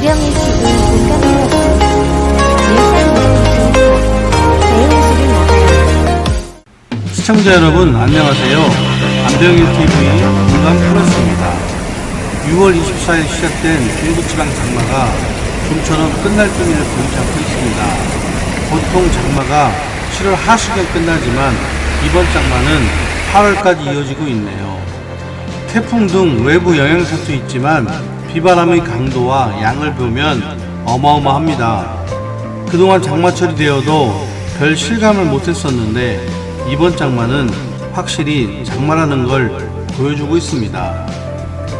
내용실이 나가요. 시청자 여러분 안녕하세요. 안병일 TV 공감 플러스입니다. 6월 24일 시작된 중부지방 장마가 좀처럼 끝날 분위기를 보이지 않고 있습니다. 보통 장마가 7월 하순에 끝나지만 이번 장마는 8월까지 이어지고 있네요. 태풍 등 외부 영향사도 있지만 비바람의 강도와 양을 보면 어마어마합니다. 그동안 장마철이 되어도 별 실감을 못했었는데 이번 장마는 확실히 장마라는 걸 보여주고 있습니다.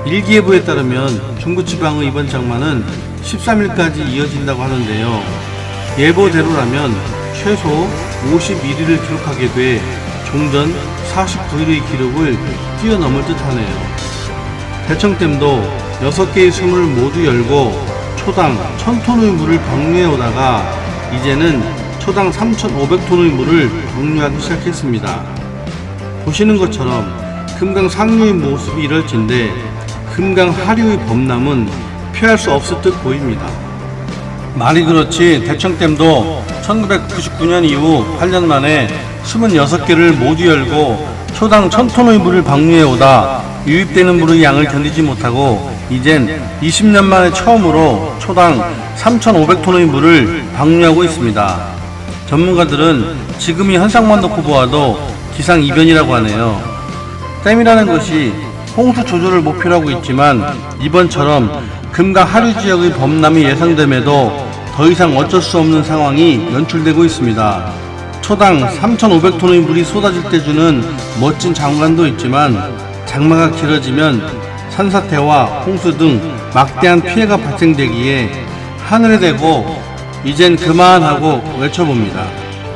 일기예보에 따르면 중부지방의 이번 장마는 13일까지 이어진다고 하는데요. 예보대로라면 최소 51일을 기록하게 돼 종전 49일의 기록을 뛰어넘을 듯하네요. 대청댐도 6개의 숨을 모두 열고 초당 1000톤의 물을 방류해 오다가 이제는 초당 3,500톤의 물을 방류하기 시작했습니다. 보시는 것처럼 금강 상류의 모습이 이럴진데 금강 하류의 범람은 피할 수 없을 듯 보입니다. 말이 그렇지 대청댐도 1999년 이후 8년 만에 26개를 모두 열고 초당 1000톤의 물을 방류해 오다 유입되는 물의 양을 견디지 못하고 이젠 20년 만에 처음으로 초당 3,500톤의 물을 방류하고 있습니다. 전문가들은 지금이 현상만 놓고 보아도 기상이변이라고 하네요. 댐이라는 것이 홍수 조절을 목표로 하고 있지만 이번처럼 금강 하류 지역의 범람이 예상됨에도 더 이상 어쩔 수 없는 상황이 연출되고 있습니다. 초당 3,500톤의 물이 쏟아질 때 주는 멋진 장관도 있지만 장마가 길어지면 산사태와 홍수 등 막대한 피해가 발생되기에 하늘에 대고 이젠 그만하고 외쳐봅니다.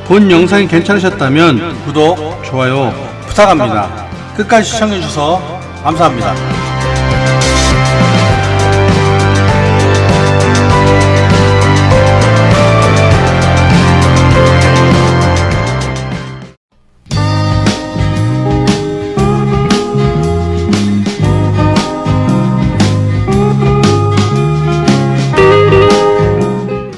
본 영상이 괜찮으셨다면 구독, 좋아요 부탁합니다. 끝까지 시청해주셔서 감사합니다.